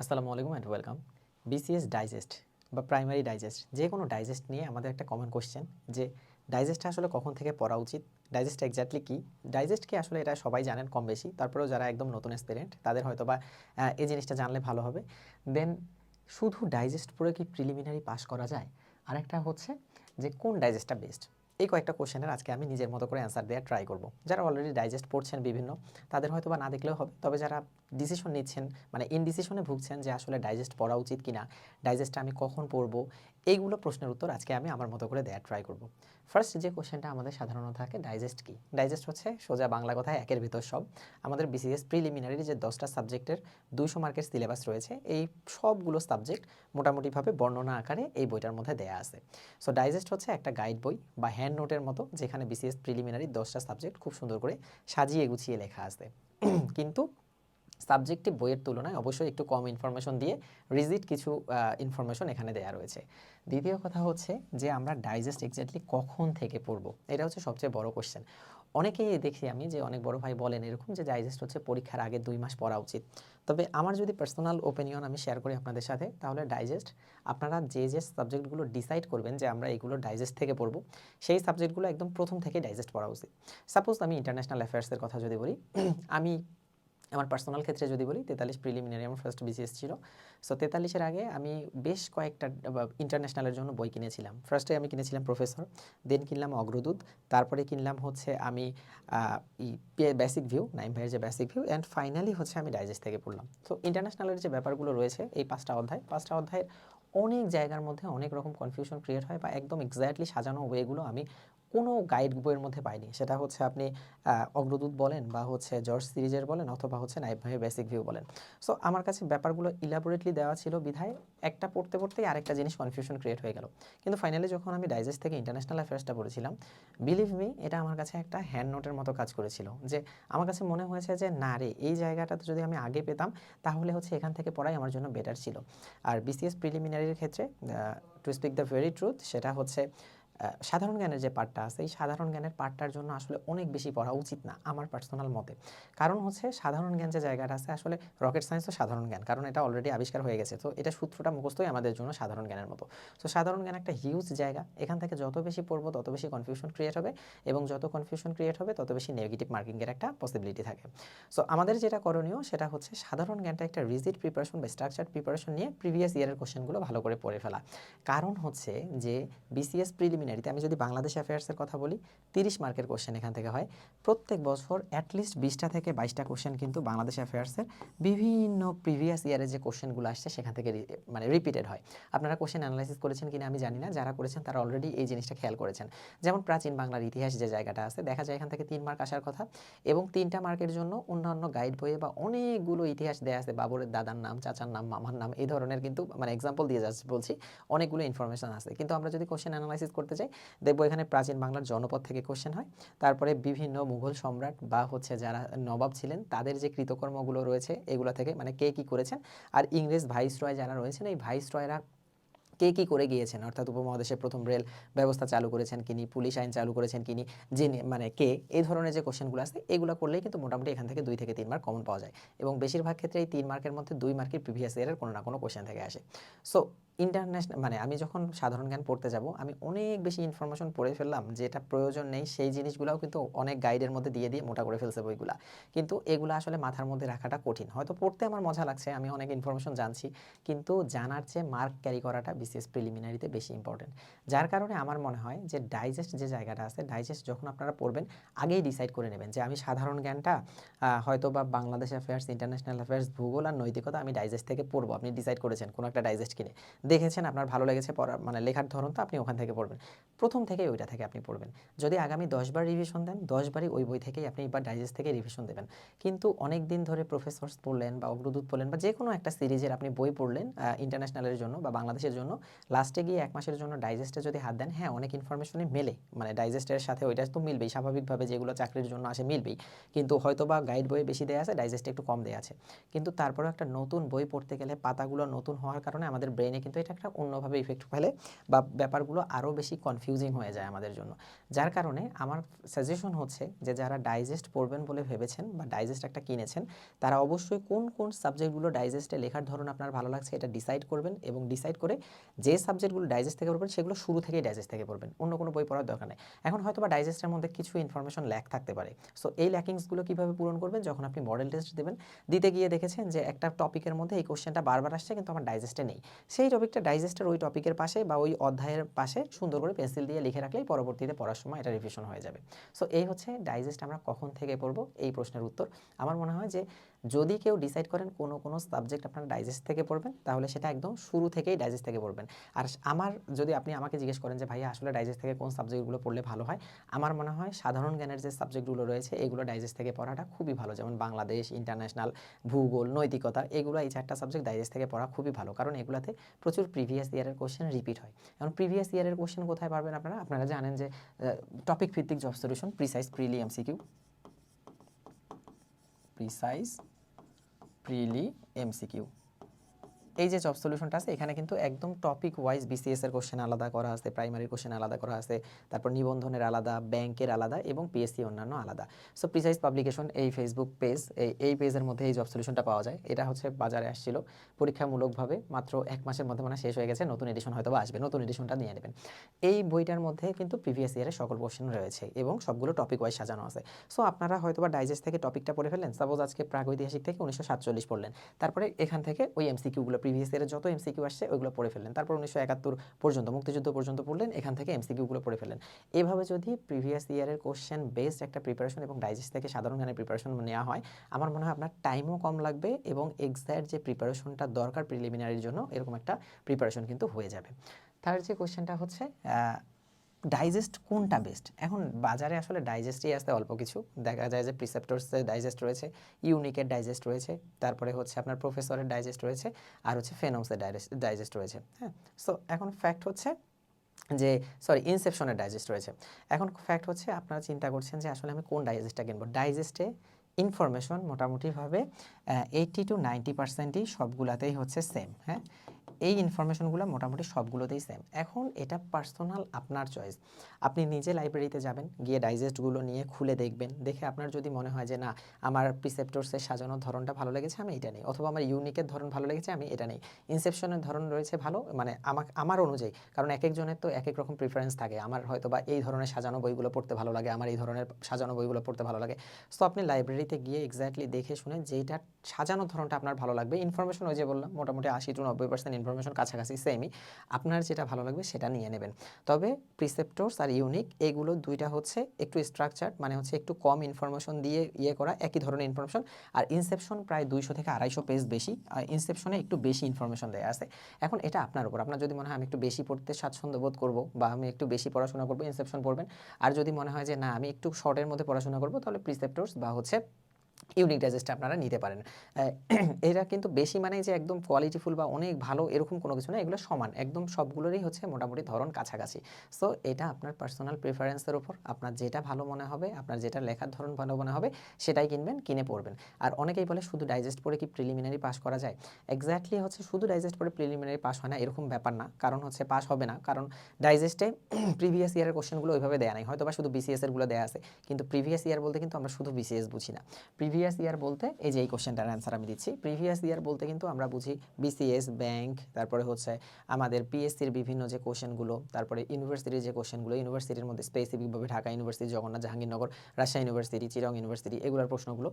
আসসালামু আলাইকুম and welcome BCS digest বা প্রাইমারি ডাইজেস্ট যে কোনো ডাইজেস্ট নিয়ে আমাদের একটা কমন কোশ্চেন যে ডাইজেস্টটা আসলে কখন থেকে পড়া উচিত ডাইজেস্ট এক্স্যাক্টলি কী? ডাইজেস্ট কি আসলে এটা সবাই জানেন কম বেশি, তারপরেও যারা একদম নতুন স্টুডেন্ট তাদের হয়তো বা এই জিনিসটা জানলে ভালো হবে। দেন শুধু ডাইজেস্ট পড়ে কি প্রিলিমিনারি পাস করা যায়? আরেকটা হচ্ছে যে কোন ডাইজেস্টটা বেস্ট এই কয়েকটা কোশ্চেনের আজকে আমি নিজের মতো করে অ্যান্সার দেওয়ার ট্রাই করব। যারা অলরেডি ডাইজেস্ট পড়ছেন বিভিন্ন, তাদের হয়তো বা না দেখলেও হবে, তবে যারা ডিসিশন নিচ্ছেন মানে ইনডিসিশনে ভুগছেন যে আসলে ডাইজেস্ট পড়া উচিত কিনা ডাইজেস্টটা আমি কখন পড়ব, এইগুলো প্রশ্নের উত্তর আজকে আমি আমার মতো করে দেওয়ার ট্রাই করব। ফার্স্ট যে কোশ্চেনটা আমাদের সাধারণত থাকে ডাইজেস্ট কি? ডাইজেস্ট হচ্ছে সোজা বাংলা কথায় একের ভিতর সব। আমাদের বিসিএস প্রিলিমিনারি যে দশটা সাবজেক্টের দুইশো মার্কের সিলেবাস রয়েছে, এই সবগুলো সাবজেক্ট মোটামুটিভাবে বর্ণনা আকারে এই বইটার মধ্যে দেয়া আছে। সো ডাইজেস্ট হচ্ছে একটা গাইড বই বা হ্যান্ড নোটের মতো, যেখানে বিসিএস প্রিলিমিনারি দশটা সাবজেক্ট খুব সুন্দর করে সাজিয়ে গুছিয়ে লেখা আছে। কিন্তু সাবজেক্টিভ বইয়ের তুলনায় অবশ্যই একটু কম ইনফরমেশন দিয়ে রিজিট কিছু ইনফরমেশন এখানে দেওয়া রয়েছে। দ্বিতীয় কথা হচ্ছে যে আমরা ডাইজেস্ট এক্স্যাক্টলি কখন থেকে পড়ব? এটা হচ্ছে সবচেয়ে বড় কোশ্চেন অনেকেই দেখি আমি যে অনেক বড় ভাই বলেন এরকম যে ডাইজেস্ট হচ্ছে পরীক্ষার আগে দুই মাস পড়া উচিত। তবে আমার যদি পার্সোনাল ওপিনিয়ন আমি শেয়ার করি আপনাদের সাথে, তাহলে ডাইজেস্ট আপনারা যে যে সাবজেক্টগুলো ডিসাইড করবেন যে আমরা এগুলো ডাইজেস্ট থেকে পড়ব, সেই সাবজেক্টগুলো একদম প্রথম থেকে ডাইজেস্ট পড়া উচিত। সাপোজ আমি ইন্টারন্যাশনাল অ্যাফেয়ার্সের কথা যদি বলি, আমি আমার পার্সোনাল ক্ষেত্রে যদি বলি, তেতাল্লিশ প্রিলিমিনারি আমার ফার্স্ট বিসিএস ছিল। সো তেতাল্লিশের আগে আমি বেশ কয়েকটা ইন্টারন্যাশনালের জন্য বই কিনেছিলাম। ফার্স্টে আমি কিনেছিলাম প্রফেসর দেন কিনলাম অগ্রদূত, তারপরে কিনলাম হচ্ছে আমি বেসিক ভিউ নাইম ভাইয়ের যে বেসিক ভিউ অ্যান্ড ফাইনালি হচ্ছে আমি ডাইজেস্ট থেকে পড়লাম। তো ইন্টারন্যাশনালের যে ব্যাপারগুলো রয়েছে, এই পাঁচটা অধ্যায়, পাঁচটা অধ্যায়ের অনেক জায়গার মধ্যে অনেক রকম কনফিউশন ক্রিয়েট হয় বা একদম এক্স্যাক্টলি সাজানো ওয়েগুলো আমি কোনো গাইড বইয়ের মধ্যে পাইনি। সেটা হচ্ছে আপনি অগ্রদূত বলেন বা হচ্ছে জর্জ সিরিজের বলেন অথবা হচ্ছে নাইব ভাইয়ের বেসিক ভিউ বলেন। সো আমার কাছে ব্যাপারগুলো ইলাবোরেটলি দেওয়া ছিল বিধায় একটা পড়তে পড়তেই আরেকটা জিনিস কনফিউশন ক্রিয়েট হয়ে গেল। কিন্তু ফাইনালি যখন আমি ডাইজেস্ট থেকে ইন্টারন্যাশনাল অ্যাফেয়ার্সটা পড়েছিলাম, বিলিভ মি এটা আমার কাছে একটা হ্যান্ড নোটের মতো কাজ করেছিল যে আমার কাছে মনে হয়েছে যে না রে, এই জায়গাটাতে যদি আমি আগে পেতাম তাহলে হচ্ছে এখান থেকে পড়াই আমার জন্য বেটার ছিল। আর বিসিএস প্রিলিমিনারির ক্ষেত্রে to speak the very truth সেটা হচ্ছে সাধারণ জ্ঞানের যে পার্টটা আছে, এই সাধারণ জ্ঞানের পার্টটার জন্য আসলে অনেক বেশি পড়া উচিত না আমার পার্সোনাল মতে। কারণ হচ্ছে সাধারণ জ্ঞান যে জায়গাটা আছে, আসলে রকেট সায়েন্সও সাধারণ জ্ঞান, কারণ এটা অলরেডি আবিষ্কার হয়ে গেছে। তো এটা সূত্রটা মুখস্থই আমাদের জন্য সাধারণ জ্ঞানের মতো। তো সাধারণ জ্ঞান একটা হিউজ জায়গা, এখান থেকে যত বেশি পড়ব তত বেশি কনফিউশন ক্রিয়েট হবে এবং যত কনফিউশন ক্রিয়েট হবে তত বেশি নেগেটিভ মার্কিংয়ের একটা পসিবিলিটি থাকে। সো আমাদের যেটা করণীয় সেটা হচ্ছে সাধারণ জ্ঞানটা একটা রিজিড প্রিপারেশন বা স্ট্রাকচার প্রিপারেশন নিয়ে প্রিভিয়াস ইয়ারের কোশ্চেনগুলো ভালো করে পড়ে ফেলা। কারণ হচ্ছে যে বিসিএস প্রিলিমিনারিতে আমি যদি বাংলাদেশ অ্যাফেয়ার্সের কথা বলি, তিরিশ মার্কের কোশ্চেন এখান থেকে হয়। প্রত্যেক বছর অ্যাটলিস্ট বিশটা থেকে বাইশটা কোশ্চেন কিন্তু বাংলাদেশ অ্যাফেয়ার্সের বিভিন্ন প্রিভিয়াস ইয়ারের যে কোশ্চেনগুলো আসছে, সেখান থেকে মানে রিপিটেড হয়। আপনারা কোশ্চেন অ্যানালাইসিস করেছেন কিনা আমি জানি না, যারা করেছেন তারা অলরেডি এই জিনিসটা খেয়াল করেছেন। যেমন প্রাচীন বাংলার ইতিহাস যে জায়গাটা আছে, দেখা যায় এখান থেকে তিন মার্ক আসার কথা এবং তিনটা মার্কের জন্য অন্যান্য গাইড বইয়ে বা অনেকগুলো ইতিহাস দেয়া আছে, বাবরের দাদার নাম, চাচার নাম, মামার নাম, এই ধরনের কিন্তু মানে এক্সাম্পল দিয়ে যাচ্ছি বলছি, অনেকগুলো ইনফরমেশন আছে। কিন্তু আমরা যদি কোশ্চেন অ্যানালাইসিস করতে চাই দেখব এখানে প্রাচীন বাংলার জনপদ থেকে কোশ্চেন হয়। তারপরে বিভিন্ন মুঘল সম্রাট বা হচ্ছে যারা নবাব ছিলেন, তাদের যে কৃতকর্মগুলো রয়েছে, এগুলো থেকে মানে কে কী করেছেন? আর ইংরেজ ভাইসরয় যারা রয়েছেন, এই ভাইসরয়রা কে কী করে গিয়েছেন? অর্থাৎ উপমহাদেশের প্রথম রেল ব্যবস্থা চালু করেছেন কিনি, পুলিশ আইন চালু করেছেন কিনি, যিনি মানে কে, এই ধরনের যে কোশ্চেনগুলো আছে এগুলো করলেই কিন্তু মোটামুটি এখান থেকে দুই থেকে তিন মার্ক কমন পাওয়া যায়। এবং বেশিরভাগ ক্ষেত্রে এই তিন মার্কের মধ্যে দুই মার্কের প্রিভিয়াস ইয়ারের কোনো না কোনো কোশ্চেন থেকে আসে। সো ইন্টারন্যাশনাল মানে আমি যখন সাধারণ জ্ঞান পড়তে যাব, আমি অনেক বেশি ইনফরমেশন পড়ে ফেললাম যেটা প্রয়োজন নেই, সেই জিনিসগুলোও কিন্তু অনেক গাইডের মধ্যে দিয়ে দিয়ে মোটা করে ফেলছে বইগুলা। কিন্তু এগুলো আসলে মাথার মধ্যে রাখাটা কঠিন। হয়তো পড়তে আমার মজা লাগছে, আমি অনেক ইনফরমেশন জানছি, কিন্তু জানার চেয়ে মার্ক ক্যারি করাটা বিসিএস প্রিলিমিনারিতে বেশি ইম্পর্টেন্ট যার কারণে আমার মনে হয় যে ডাইজেস্ট যে জায়গাটা আছে ডাইজেস্ট যখন আপনারা পড়বেন, আগেই ডিসাইড করে নেবেন যে আমি সাধারণ জ্ঞানটা হয়তো বা বাংলাদেশ অ্যাফেয়ার্স ইন্টারন্যাশনাল অ্যাফেয়ার্স ভূগোল আর নৈতিকতা আমি ডাইজেস্ট থেকে পড়ব। আপনি ডিসাইড করেছেন কোনো একটা ডাইজেস্ট কিনে। দেখেছেন, আপনার ভালো লেগেছে পড়া মানে লেখার ধরন তো আপনি ওখান থেকে পড়বেন। প্রথম থেকে ওইটা থেকে আপনি পড়বেন। যদি আগামী দশবার রিভিশন দেন দশবারই ওই বই থেকেই আপনি এবার ডাইজেস্ট থেকে রিভিশন দেবেন। কিন্তু অনেক দিন ধরে প্রফেসর্স পড়লেন বা অগ্রদূত পড়লেন বা যে কোনো একটা সিরিজের আপনি বই পড়লেন ইন্টারন্যাশনালের জন্য বা বাংলাদেশের জন্য লাস্টে গিয়ে এক মাসের জন্য ডাইজেস্টে যদি হাত দেন হ্যাঁ অনেক ইনফরমেশনই মেলে। মানে ডাইজেস্টের সাথে ওইটা তো মিলবেই, স্বাভাবিকভাবে যেগুলো চাকরির জন্য আসে মিলবেই। কিন্তু হয়তো বা গাইড বইয়ে বেশি দেওয়া আছে ডাইজেস্টে একটু কম দেওয়া আছে। কিন্তু তারপরেও একটা নতুন বই পড়তে গেলে পাতাগুলো নতুন হওয়ার কারণে আমাদের ব্রেনে কিন্তু হয়তো এটা একটা অন্যভাবে ইফেক্ট ফেলে বা ব্যাপারগুলো আরও বেশি কনফিউজিং হয়ে যায় আমাদের জন্য। যার কারণে আমার সাজেশন হচ্ছে যে যারা ডাইজেস্ট পড়বেন বলে ভেবেছেন বা ডাইজেস্ট একটা কিনেছেন, তারা অবশ্যই কোন কোন সাবজেক্টগুলো ডাইজেস্টে লেখার ধরন আপনার ভালো লাগছে এটা ডিসাইড করবেন এবং ডিসাইড করে যে সাবজেক্টগুলো ডাইজেস্ট থেকে পড়বেন সেগুলো শুরু থেকেই ডাইজেস্ট থেকে পড়বেন, অন্য কোনো বই পড়ার দরকার নেই। এখন হয়তো বা ডাইজেস্টের মধ্যে কিছু ইনফরমেশন ল্যাক থাকতে পারে। সো এই ল্যাকিংসগুলো কীভাবে পূরণ করবেন? যখন আপনি মডেল টেস্ট দেবেন, দিতে গিয়ে দেখেছেন যে একটা টপিকের মধ্যে এই কোশ্চেনটা বারবার আসছে কিন্তু আমার ডাইজেস্টে নেই। সেই টপিকটা ডাইজেস্টের ওই টপিকের পাশে বা ওই অধ্যায়ের পাশে সুন্দর করে পেন্সিল দিয়ে লিখে রাখলেই পরবর্তীতে পড়ার সময় এটা রিভিশন হয়ে যাবে। সো এই হচ্ছে ডাইজেস্ট আমরা কখন থেকে পড়ব? এই প্রশ্নের উত্তর। আমার মনে হয় যে যদি কেউ ডিসাইড করেন কোনো কোনো সাবজেক্ট আপনারা ডাইজেস্ট থেকে পড়বেন, তাহলে সেটা একদম শুরু থেকেই ডাইজেস্ট থেকে পড়বেন। আর আমার যদি আপনি আমাকে জিজ্ঞেস করেন যে, ভাইয়া, আসলে ডাইজেস্ট থেকে কোন সাবজেক্টগুলো পড়লে ভালো হয়? আমার মনে হয় সাধারণ জ্ঞানের যে সাবজেক্টগুলো রয়েছে, এগুলো ডাইজেস্ট থেকে পড়াটা খুবই ভালো। যেমন বাংলাদেশ ইন্টারন্যাশনাল ভূগোল, নৈতিকতা, এগুলো এই চারটা সাবজেক্ট ডাইজেস্ট থেকে পড়া খুবই ভালো। কারণ এগুলোতে প্রচুর প্রিভিয়াস ইয়ারের কোশ্চেন রিপিট হয়। এখন প্রিভিয়াস ইয়ারের কোশ্চেন কোথায় পারবেন আপনারা? আপনারা জানেন যে টপিক ভিত্তিক job solution Precise preli MCQ Precise preli MCQ এই যে জব সলিউশনটা আছে, এখানে কিন্তু একদম টপিক ওয়াইজ বিসিএস এর কোশ্চেন আলাদা করা আছে প্রাইমারি কোশ্চেন আলাদা করা আছে, তারপর নিবন্ধনের আলাদা ব্যাংকের আলাদা এবং পিএসসি অন্যান্য আলাদা। সো প্রিসাইজ পাবলিকেশন এই ফেসবুক পেজ এই এই পেজের মধ্যে এই জব সলিউশনটা পাওয়া যায়। এটা হচ্ছে বাজারে আসছিল, পরীক্ষামূলকভাবে মাত্র এক মাসের মধ্যে মানে শেষ হয়ে গেছে, নতুন এডিশন হয়তো আসবে, নতুন এডিশনটা নিয়ে নেবেন। এই বইটার মধ্যে কিন্তু প্রিভিয়াস ইয়ারের সকল কোশ্চেন রয়েছে এবং সবগুলো টপিক ওয়াইজ সাজানো আছে। সো আপনারা হয়তো বা ডাইজেস্ট থেকে টপিকটা পড়ে ফেললেন সাপোজ আজকে প্রাগৈতিহাসিক থেকে উনিশশো সাতচল্লিশ পড়লেন, তারপরে এখান থেকে ওই এমসিকিউগুলো প্রিভিয়াস ইয়ারের যত এমসিকিউ আসছে, ওইগুলো পড়ে ফেললেন। তারপর উনিশশো একাত্তর পর্যন্ত, মুক্তিযুদ্ধ পর্যন্ত পড়লেন, এখান থেকে এমসিকিউগুলো পড়ে ফেললেন। এভাবে যদি প্রিভিয়াস ইয়ারের কোশ্চেন বেসড একটা প্রিপারেশন এবং ডাইজেস্ট থেকে সাধারণ জ্ঞানের প্রিপারেশন নেওয়া হয়, আমার মনে হয় আপনার টাইমও কম লাগবে এবং এক্সাক্ট যে প্রিপারেশনটা দরকার প্রিলিমিনারির জন্য, এরকম একটা প্রিপারেশন কিন্তু হয়ে যাবে। থার্ড যে কোশ্চেনটা হচ্ছে ডাইজেস্ট কোনটা বেস্ট এখন বাজারে আসলে ডাইজেস্টই আসতে অল্প কিছু। দেখা যায় যে প্রিসেপ্টরসের ডাইজেস্ট রয়েছে ইউনিকের ডাইজেস্ট রয়েছে, তারপরে হচ্ছে আপনার প্রফেসরের ডাইজেস্ট রয়েছে, আর হচ্ছে ফেনোমসের ডাইজেস্ট রয়েছে হ্যাঁ? সো এখন ফ্যাক্ট হচ্ছে যে সরি ইনসেপশনের ডাইজেস্ট রয়েছে। এখন ফ্যাক্ট হচ্ছে আপনারা চিন্তা করছেন যে আসলে আমি কোন ডাইজেস্টটা কিনবো? ডাইজেস্টে ইনফরমেশন মোটামুটিভাবে এইটি টু নাইনটি পার্সেন্টই সবগুলাতেই হচ্ছে সেম হ্যাঁ? এই ইনফরমেশনগুলো মোটামুটি সবগুলোতেই সেম এখন এটা পার্সোনাল আপনার চয়েস আপনি নিজে লাইব্রেরিতে যাবেন, গিয়ে ডাইজেস্টগুলো নিয়ে খুলে দেখবেন। দেখে আপনার যদি মনে হয় যে, না, আমার প্রিসেপ্টরসের সাজানোর ধরনটা ভালো লেগেছে, আমি এটা নেই। অথবা আমার ইউনিকের ধরন ভালো লেগেছে, আমি এটা নেই। ইনসেপশনের ধরন রয়েছে ভালো মানে আমাকে, আমার অনুযায়ী। কারণ এক একজনের তো এক এক রকম প্রিফারেন্স থাকে। আমার হয়তো বা এই ধরনের সাজানো বইগুলো পড়তে ভালো লাগে, আমার এই ধরনের সাজানো বইগুলো পড়তে ভালো লাগে। সো আপনি লাইব্রেরিতে গিয়ে এক্স্যাক্টলি দেখে শুনে যেটা সাজানোর ধরনটা আপনার ভালো লাগবে ইনফরমেশন ওই যে বললাম, মোটামুটি আশি টু নব্বই পার্সেন্ট ইনফরমেশন কাছাকাছি সেমই আপনার যেটা ভালো লাগবে সেটা নিয়ে নেবেন। তবে প্রিসেপ্টরস আর ইউনিক এগুলো দুইটা হচ্ছে একটু স্ট্রাকচার মানে হচ্ছে একটু কম ইনফরমেশন দিয়ে ইয়ে করা, একই ধরনের ইনফরমেশন আর ইনসেপশন প্রায় দুইশো থেকে আড়াইশো পেজ বেশি, আর ইনসেপশনে একটু বেশি ইনফরমেশন দেওয়া আছে। এখন এটা আপনার উপর। আপনার যদি মনে হয় আমি একটু বেশি পড়তে স্বাচ্ছন্দ্য বোধ করব বা আমি একটু বেশি পড়াশোনা করব ইনসেপশন পড়বেন। আর যদি মনে হয় যে না, আমি একটু শর্টের মধ্যে পড়াশোনা করব, তাহলে প্রিসেপ্টরস বা হচ্ছে ইউনিক ডাইজেস্ট আপনারা নিতে পারেন। এরা কিন্তু বেশি মানে যে একদম কোয়ালিটিফুল বা অনেক ভালো এরকম কোনো কিছু না, এগুলো সমান। একদম সবগুলোরই হচ্ছে মোটামুটি ধরন কাছাকাছি। সো এটা আপনার পার্সোনাল প্রেফারেন্সের উপর, আপনার যেটা ভালো মনে হবে, আপনার যেটা লেখার ধরন ভালো মনে হবে, সেটাই কিনবেন, কিনে পড়বেন। আর অনেকেই বলে শুধু ডাইজেস্ট পড়ে কি প্রিলিমিনারি পাস করা যায়? এক্স্যাক্টলি হচ্ছে শুধু ডাইজেস্ট পড়ে প্রিলিমিনারি পাস হয় না, এরকম ব্যাপার না। কারণ হচ্ছে পাস হবে না। কারণ ডাইজেস্টে প্রিভিয়াস ইয়ারের কোশ্চেনগুলো ওইভাবে দেওয়া নাই। হয়তো বা শুধু বিসিএস এরগুলো দেওয়া আছে। কিন্তু প্রিভিয়াস ইয়ার বলতে কিন্তু আমরা শুধু বিসিএস বুঝি না। প্রিভিয়াস ইয়ার বলতে এই যে এই কোশ্চেনটার অ্যান্সার আমি দিচ্ছি। প্রিভিয়াস ইয়ার বলতে কিন্তু আমরা বুঝি বিসিএস ব্যাংক তারপরে হচ্ছে আমাদের পিএসসির বিভিন্ন যে কোশ্চেনগুলো তারপরে ইউনিভার্সিটির যে কোশ্চেনগুলো ইউনিভার্সিটির মধ্যে স্পেসিফিকভাবে ঢাকা ইউনিভার্সিটি জগন্নাথ, জাহাঙ্গীরনগর, রাজশাহী ইউনিভার্সিটি চিরং ইউনিভার্সিটি এগুলোর প্রশ্নগুলো,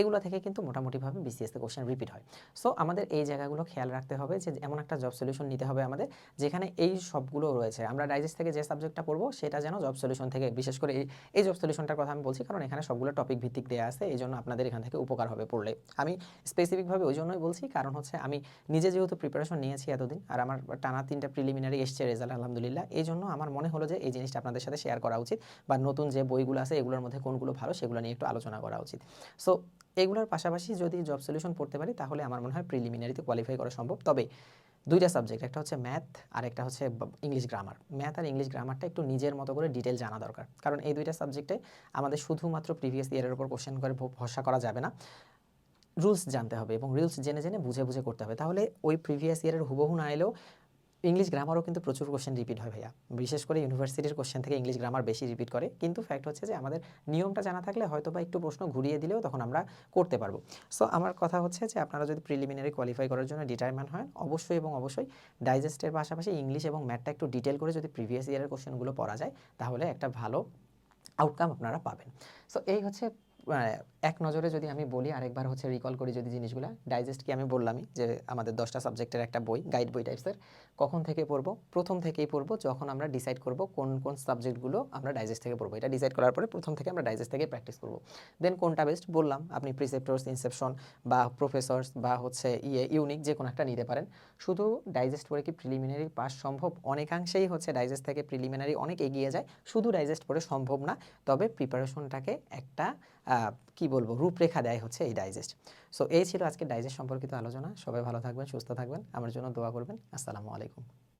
এগুলো থেকে কিন্তু মোটামুটিভাবে বিসিএসতে কোশ্চেন রিপিট হয়। সো আমাদের এই জায়গাগুলো খেয়াল রাখতে হবে যে এমন একটা জব সলিউশন নিতে হবে আমাদের, যেখানে এই সবগুলো রয়েছে। আমরা ডাইজেস্ট থেকে যে সাবজেক্টটা পড়ব, সেটা যেন জব সলিউশন থেকে, বিশেষ করে এই জব সলিউশনটার কথা আমি বলছি, কারণ এখানে সবগুলো টপিক ভিত্তিক দেওয়া আছে, এই জন্য আপনাদের এখান থেকে উপকার হবে পড়লে। আমি স্পেসিফিকভাবে ওই জন্যই বলছি, কারণ হচ্ছে আমি নিজে যেহেতু প্রিপারেশন নিয়েছি এতদিন, আর আমার টানা তিনটা প্রিলিমিনারি এসছে রেজাল্ট আলহামদুলিল্লাহ। এই জন্য আমার মনে হলো যে এই জিনিসটা আপনাদের সাথে শেয়ার করা উচিত, বা নতুন যে বইগুলো আছে এগুলোর মধ্যে কোনগুলো ভালো সেগুলো নিয়ে একটু আলোচনা করা উচিত। সো এগুলোর পাশাপাশি যদি জব সলিউশন পড়তে পারি, তাহলে আমার মনে হয় প্রিলিমিনারিতে কোয়ালিফাই করা সম্ভব। তবে দুইটা সাবজেক্ট একটা হচ্ছে ম্যাথ আর একটা হচ্ছে ইংলিশ গ্রামার ম্যাথ আর ইংলিশ গ্রামারটা একটু নিজের মতো করে ডিটেল জানা দরকার। কারণ এই দুইটা সাবজেক্টে আমাদের শুধুমাত্র প্রিভিয়াস ইয়ারের উপর কোশ্চেন করে ভরসা করা যাবে না। রুলস জানতে হবে এবং রুলস জেনে জেনে বুঝে বুঝে করতে হবে। তাহলে ওই প্রিভিয়াস ইয়ারের হুবহু না এলেও ইংলিশ গ্রামারও কিন্তু প্রচুর কোশ্চেন রিপিট হয় ভাইয়া। বিশেষ করে ইউনিভার্সিটির কোশ্চেন থেকে ইংলিশ গ্রামার বেশি রিপিট করে। কিন্তু ফ্যাক্ট হচ্ছে যে আমাদের নিয়মটা জানা থাকলে হয়তো বা একটু প্রশ্ন ঘুরিয়ে দিলেও তখন আমরা করতে পারব। সো আমার কথা হচ্ছে যে আপনারা যদি প্রিলিমিনারি কোয়ালিফাই করার জন্য ডিটারমেন্ট হয় অবশ্যই এবং অবশ্যই ডাইজেস্টের পাশাপাশি ইংলিশ এবং ম্যাথটা একটু ডিটেল করে যদি প্রিভিয়াস ইয়ারের কোশ্চেনগুলো পড়া যায়, তাহলে একটা ভালো আউটকাম আপনারা পাবেন। সো এই হচ্ছে এক নজরে যদি আমি বলি, আরেকবার হচ্ছে রিকল করি যদি জিনিসগুলো। ডাইজেস্ট কি আমি বললামই যে আমাদের দশটা সাবজেক্টের একটা বই গাইড বই টাইপসের কখন থেকে পড়ব? প্রথম থেকেই পড়ব যখন আমরা ডিসাইড করব কোন কোন সাবজেক্টগুলো আমরা ডাইজেস্ট থেকে পড়ব। এটা ডিসাইড করার পরে প্রথম থেকে আমরা ডাইজেস্ট থেকে প্র্যাকটিস করব। দেন কোনটা বেস্ট বললাম, আপনি প্রিসেপ্টর্স ইনসেপশন বা প্রফেসর্স বা হচ্ছে ইয়ে ইউনিক যে কোনো একটা নিতে পারেন। শুধু ডাইজেস্ট পড়ে কি প্রিলিমিনারি পাস সম্ভব? অনেকাংশেই হচ্ছে ডাইজেস্ট থেকে প্রিলিমিনারি অনেক এগিয়ে যায়। শুধু ডাইজেস্ট পড়ে সম্ভব না, তবে প্রিপারেশনটাকে একটা কি বলব, রূপরেখা দেয় হচ্ছে এই ডাইজেস্ট সো এই ছিল আজকে ডাইজেস্ট সম্পর্কিত আলোচনা। সবাই ভালো থাকবেন, সুস্থ থাকবেন। আমার জন্য দোয়া করবেন। আসসালামু আলাইকুম।